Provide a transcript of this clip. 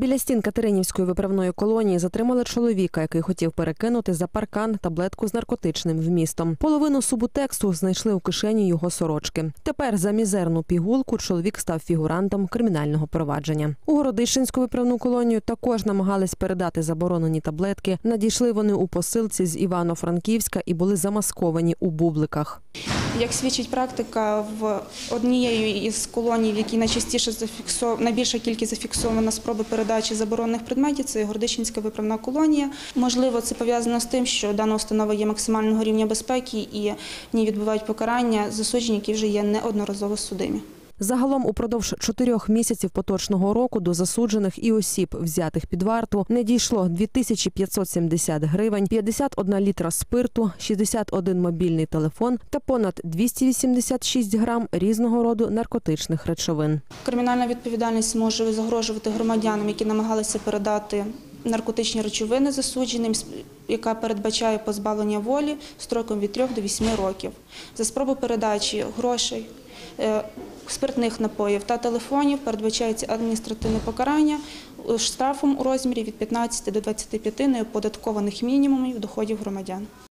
Біля стін Катеринівської виправної колонії затримали чоловіка, який хотів перекинути за паркан таблетку з наркотичним вмістом. Половину субутексту знайшли у кишені його сорочки. Тепер за мізерну пігулку чоловік став фігурантом кримінального провадження. У Городищенську виправну колонію також намагались передати заборонені таблетки. Надійшли вони у посилці з Івано-Франківська і були замасковані у бубликах. Як свідчить практика, в однією із колоній, в якій найчастіше зафіксована найбільша кількість зафіксована спроби передачі заборонених предметів, це Гордичинська виправна колонія. Можливо, це пов'язано з тим, що дана установа є максимального рівня безпеки і в ній відбувають покарання засуджені, які вже є неодноразово судимі. Загалом упродовж чотирьох місяців поточного року до засуджених і осіб, взятих під варту, не дійшло 2570 гривень, 51 літра спирту, 61 мобільний телефон та понад 286 грам різного роду наркотичних речовин. Кримінальна відповідальність може загрожувати громадянам, які намагалися передати наркотичні речовини засудженим, яка передбачає позбавлення волі строком від 3 до 8 років. За спробу передачі грошей, е, спиртних напоїв та телефонів передбачається адміністративне покарання штрафом у розмірі від 15 до 25 неоподаткованих мінімумів доходів громадян.